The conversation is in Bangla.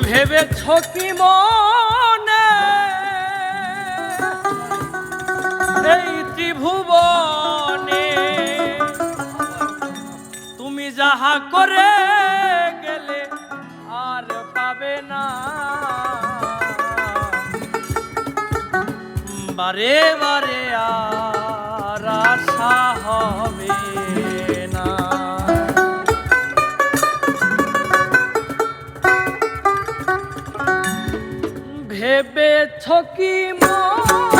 ভেবেছ কি মনে? এই ত্রিভুবনে তুমি যাহা করে গেলে আর পাবে না। বারে বারে আর আশা হবে। ভেবেছ কি মনে?